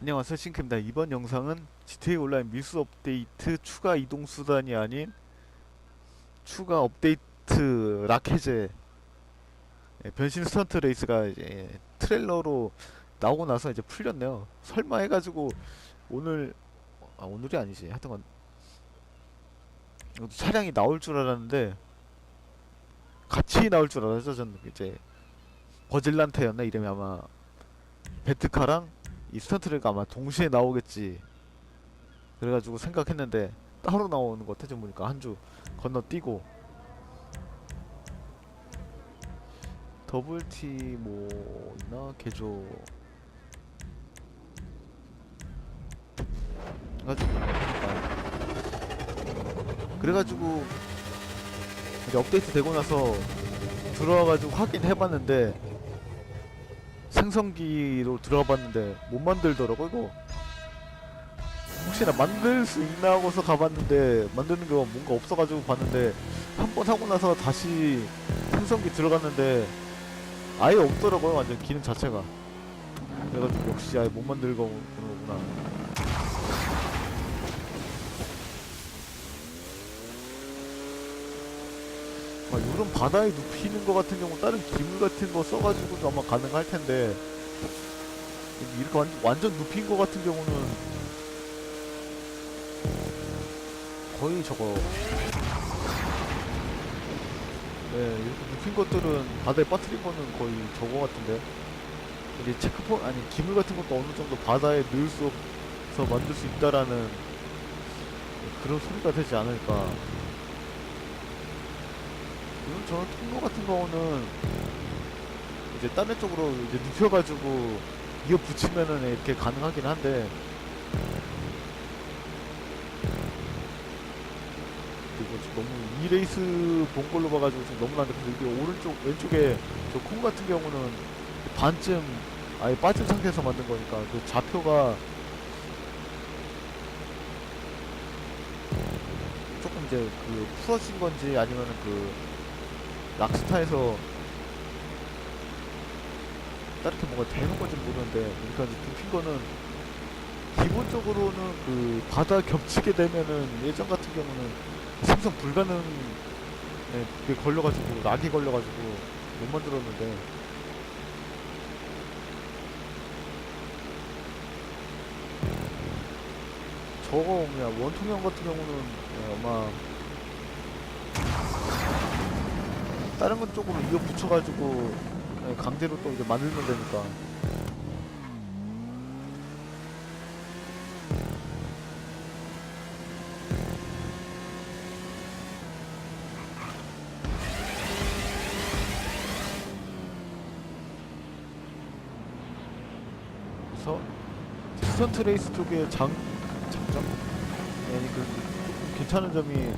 안녕하세요 싱크입니다. 이번 영상은 GTA 온라인 미수 업데이트 추가 이동 수단이 아닌 추가 업데이트 라켓의 예, 변신 스턴트 레이스가 이제 트레일러로 나오고 나서 이제 풀렸네요. 설마 해가지고 오늘 아 오늘이 아니지. 하여튼간 차량이 나올 줄 알았는데 같이 나올 줄 알았죠 저는. 이제 버질란테였나? 이름이 아마 베트카랑 이 스턴트레가 아마 동시에 나오겠지 그래가지고 생각했는데 따로 나오는 것 같아 보니까. 한 주 건너뛰고. 더블티 뭐 있나? 개조. 그래가지고. 그래가지고 이제 업데이트 되고 나서 들어와가지고 확인해봤는데 생성기로 들어가봤는데 못 만들더라고 이거. 혹시나 만들 수 있나 하고서 가봤는데 만드는 게 뭔가 없어가지고 봤는데 한 번 하고 나서 다시 생성기 들어갔는데 아예 없더라고요 완전 기능 자체가. 그래가지고 역시 아예 못 만들고 그런 거구나 아, 이런 바다에 눕히는 거 같은 경우 다른 기물 같은 거 써가지고도 아마 가능할 텐데. 이렇게 완, 완전 눕힌 거 같은 경우는 거의 저거. 네 이렇게 눕힌 것들은 바다에 빠뜨린 거는 거의 저거 같은데. 이제 체크포 아니 기물 같은 것도 어느 정도 바다에 넣을 수 없어 만들 수 있다라는 그런 소리가 되지 않을까 이런 저런 통로 같은 경우는 이제 다른 쪽으로 이제 눕혀가지고 이어 붙이면은 이렇게 가능하긴 한데. 이거 너무 이 레이스 본 걸로 봐가지고 지금 너무 난데 이게 오른쪽 왼쪽에 저 콩 같은 경우는 반쯤 아예 빠진 상태에서 만든 거니까 그 좌표가 조금 이제 그 풀어진 건지 아니면은 그 락스타에서 다르게 뭔가 되는 건지 모르는데 그러니까 이제 거는 기본적으로는 그 바다 겹치게 되면은 예전 같은 경우는 생성 불가능 에 그게 걸려가지고 락이 걸려가지고 못 만들었는데. 저거 뭐냐 원통형 같은 경우는 예, 아마 다른 건 쪽으로 이어 붙여가지고 예, 강제로 또 이제 만들면 되니까. 그래서 스턴트 레이스 쪽에 장 장점? 아니 그 조금 괜찮은 점이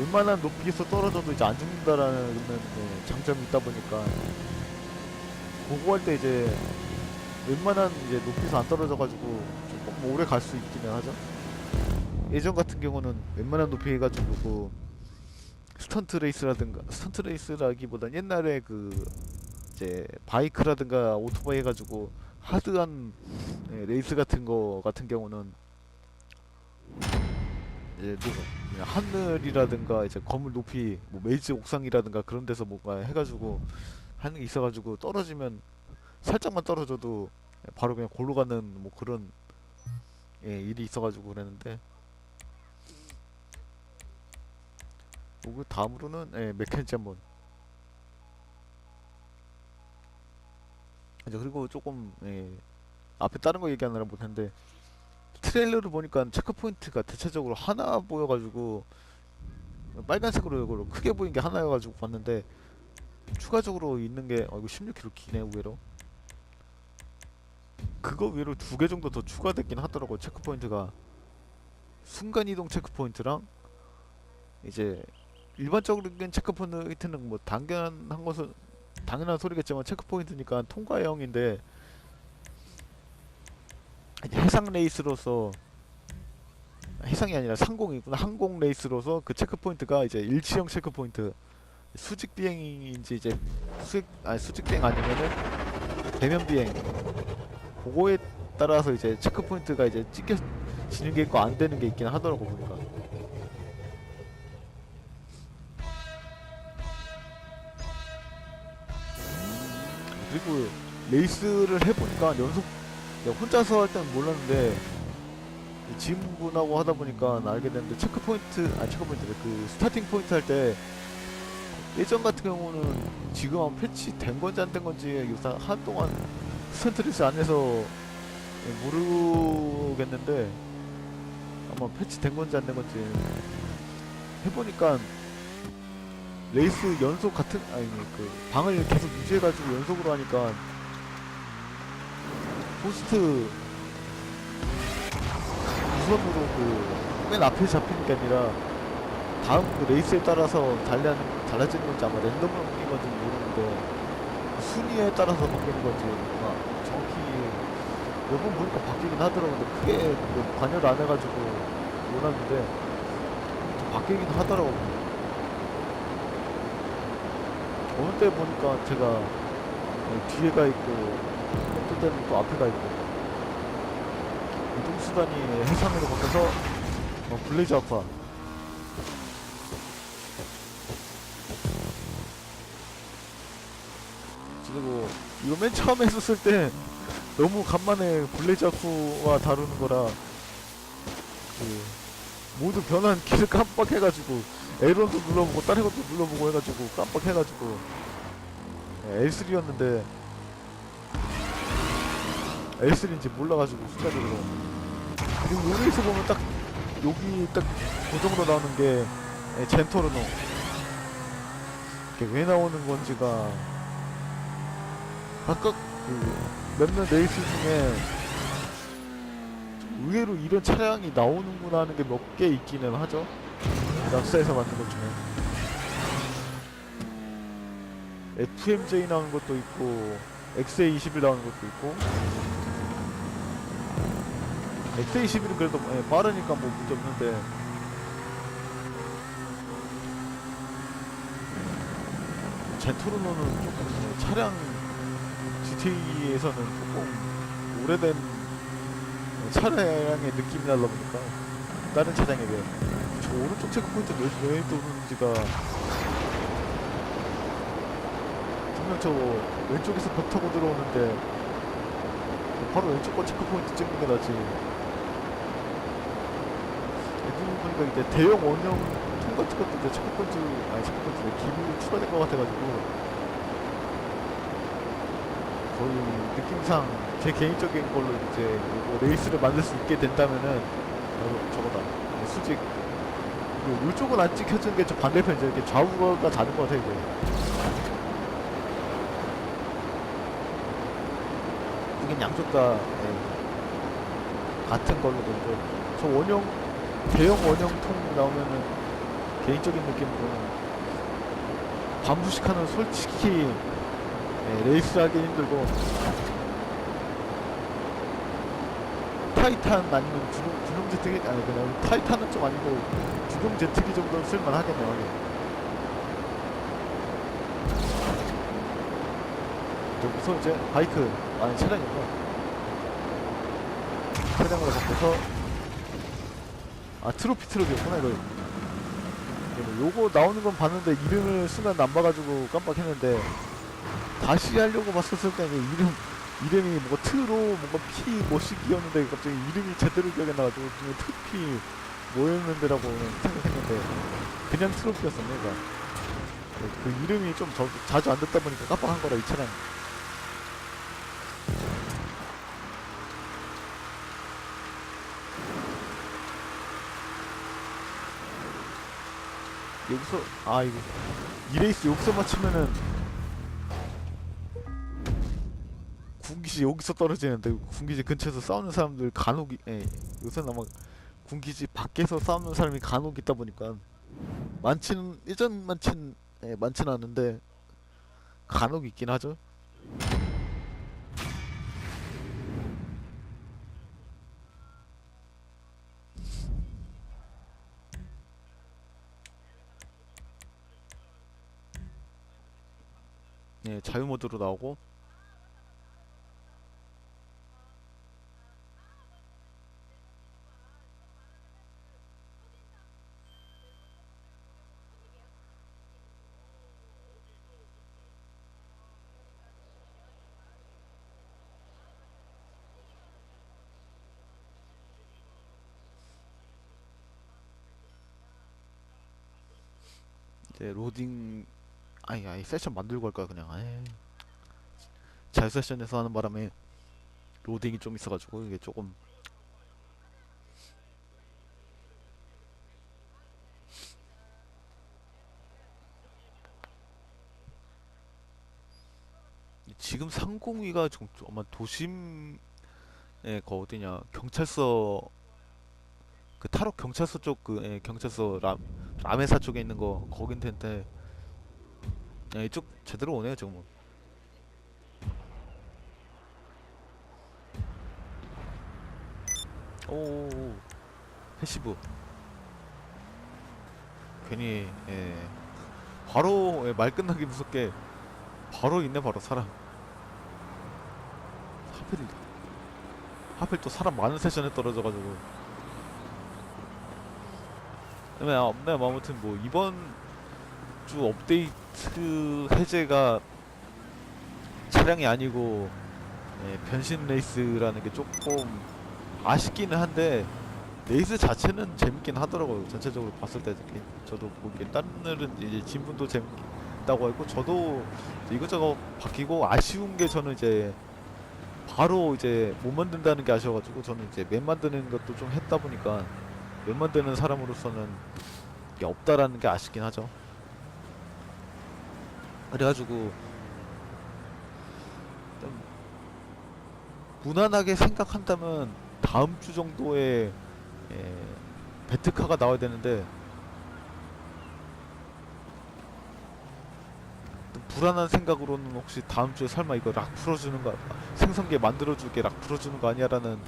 웬만한 높이에서 떨어져도 이제 안 죽는다라는 네, 장점이 있다 보니까 그거 할 때 이제 웬만한 이제 높이에서 안 떨어져가지고 조금 오래 갈 수 있기는 하죠. 예전 같은 경우는 웬만한 높이 해가지고 그 스턴트 레이스라든가 스턴트 레이스라기보단 옛날에 그 이제 바이크라든가 오토바이 해가지고 하드한 예, 레이스 같은 거 같은 경우는 이제 노, 하늘이라든가 이제 건물 높이 뭐 메이즈 옥상이라든가 그런 데서 뭔가 해가지고 하는 게 있어가지고 떨어지면 살짝만 떨어져도 바로 그냥 골로 가는 뭐 그런 예, 일이 있어가지고 그랬는데. 그리고 다음으로는 예, 메켄지 한번. 이제 그리고 조금 예, 앞에 다른 거 얘기하느라 못했는데 트레일러를 보니까 체크 포인트가 대체적으로 하나 보여가지고 빨간색으로 이걸로 크게 보인 게 하나여가지고 봤는데 추가적으로 있는 게 어, 이거 16km 기네 의외로. 그거 외로 두 개 정도 더 추가됐긴 하더라고 체크 포인트가. 순간 이동 체크 포인트랑 이제 일반적인 체크 포인트는 뭐 당연한 것은 당연한 소리겠지만 체크 포인트니까 통과형인데 해상 레이스로서 해상이 아니라 상공이구나 항공 레이스로서 그 체크 포인트가 이제 일치형 체크 포인트 수직 비행인지 이제 수직 아니 수직 비행 아니면은 배면 비행 그거에 따라서 이제 체크 포인트가 이제 찍혀지는 게 있고 안 되는 게 있긴 하더라고 보니까. 그리고 레이스를 해보니까 연속 혼자서 할 때는 몰랐는데 지인분하고 하다 보니까 알게 됐는데 체크 포인트 아 체크 포인트 그 스타팅 포인트 할 때 예전 같은 경우는 지금 한 패치 된 건지 안 된 건지 요새 한동안 스탠트리스 안에서 모르겠는데 아마 패치 된 건지 안 된 건지 해보니까 레이스 연속 같은 아니 그 방을 계속 유지해가지고 연속으로 하니까 포스트 우선으로 그맨 앞에 잡히는 게 아니라 다음 그 레이스에 따라서 달라는 달라지는 건지 아마 랜덤으로 바뀐 건지 모르는데 그 순위에 따라서 바뀌는 건지 아마 정확히 몇번 보니까 바뀌긴 하더라고요. 근데 크게 뭐 관여를 안 해가지고 몰랐는데 좀 바뀌긴 하더라고요. 어느 때 보니까 제가 어, 뒤에가 있고 어떤 때는 또 앞에 가 있고. 이동 수단이 해상으로 바뀌어서 어, 블레이즈 아쿠아 그리고 이거 맨 처음에 했었을 때 너무 간만에 블레이즈 아쿠아 다루는 거라 그 모두 변한 키를 깜빡해가지고 에런도 눌러보고 다른 것도 눌러보고 해가지고 깜빡해가지고 네, L3였는데 L3인지 몰라가지고 순간적으로. 그리고 여기서 보면 딱 여기 딱 고정으로 나오는 게 예, 젠토르노. 이게 왜 나오는 건지가 각각 그 몇몇 레이스 중에 좀 의외로 이런 차량이 나오는구나 하는 게 몇 개 있기는 하죠. 락사에서 만든 것 중에. FMJ 나오는 것도 있고 XA21 나오는 것도 있고 XA21은 그래도 예, 빠르니까 뭐 문제 없는데. 젠토르노는 조금 예, 차량 GTA에서는 조금 오래된 차량의 느낌이 나다 보니까 다른 차량에 비해. 저 오른쪽 체크포인트 왜, 왜 도는지가. 분명 저 왼쪽에서 벽 타고 들어오는데 바로 왼쪽 거 체크포인트 찍는 게 나지 보니까 이제 대형 원형 통 같은 것도 이제 체크포인트 아니 체크포인트 기술이 추가된 것 같아가지고 거의 느낌상 제 개인적인 걸로 이제 뭐 레이스를 만들 수 있게 된다면은 어, 저거다. 수직. 그 이쪽은 안 찍혀지는 게 저 반대편이죠 이렇게 좌우가 다른 것 같아 이게. 양쪽 다 예, 같은 걸로 되고 저 원형 대형 원형통 나오면은 개인적인 느낌으로 반부식하는 솔직히 예, 레이스 하기 힘들고 타이탄 아니면 주룡, 주룡 제트기 아니 그냥 타이탄은 좀 아니고 주룡 제트기 정도는 쓸만 하겠네요 하긴. 여기서 이제 바이크 아니 차량이고 차량으로 바꿔서 아 트로피 트럭이었구나 이거. 이거 요거 나오는 건 봤는데 이름을 순간 안 봐가지고 깜빡했는데 다시 하려고 봤었을 때는 이름 이름이 뭔가 트로 뭔가 피 뭐시기였는데 갑자기 이름이 제대로 기억이 안 나가지고 그냥 트피 뭐였는데라고 생각했는데 그냥 트로피였었네 그러니까. 그 이름이 좀 저, 자주 안 듣다 보니까 깜빡한 거라 이 차량 여기서 아 이거 이 레이스 여기서 맞추면은 군기지 여기서 떨어지는데 군기지 근처에서 싸우는 사람들 간혹 이- 예, 요새는 아마 군기지 밖에서 싸우는 사람이 간혹 있다 보니까 많지는 예전 많진 예, 많지는 않은데 간혹 있긴 하죠. 예, 자유 모드로 나오고. 로딩 아니 아니 세션 만들고 할까 그냥. 에이. 자유 세션에서 하는 바람에 로딩이 좀 있어가지고 이게 조금. 지금 상공위가 좀 아마 도심에 그 어디냐 경찰서 그 탈옥 경찰서 쪽그 예, 경찰서 람 라메사 쪽에 있는 거 거긴 텐데 야, 이쪽 제대로 오네요 지금 뭐. 오 패시브. 괜히 예. 바로 예, 말 끝나기 무섭게 바로 있네 바로 사람. 하필 하필 또 사람 많은 세션에 떨어져가지고. 네, 아, 네, 뭐 아무튼 뭐 이번 주 업데이트 해제가 차량이 아니고 예, 변신 레이스라는 게 조금 아쉽기는 한데 레이스 자체는 재밌긴 하더라고요. 전체적으로 봤을 때 특히 저도 보기에 다른 이제 진분도 재밌다고 했고 저도 이것저것 바뀌고 아쉬운 게 저는 이제 바로 이제 못 만든다는 게 아쉬워가지고 저는 이제 맵 만드는 것도 좀 했다 보니까 맵 만드는 사람으로서는 이게 없다라는 게 아쉽긴 하죠. 그래가지고 좀 무난하게 생각한다면 다음 주 정도에 예, 베트카가 나와야 되는데 좀 불안한 생각으로는 혹시 다음 주에 설마 이거 락 풀어주는 거 생성계 만들어주게 락 풀어주는 거 아니야라는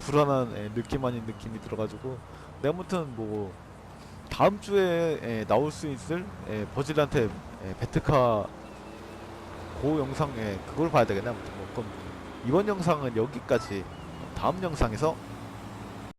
불안한 예, 느낌 아닌 느낌이 들어가지고 네, 아무튼 뭐 다음 주에 예, 나올 수 있을 예, 버질한테 예, 베트카 그 영상 에 그걸 봐야 되겠네 아무튼. 뭐 그럼 이번 영상은 여기까지. 다음 영상에서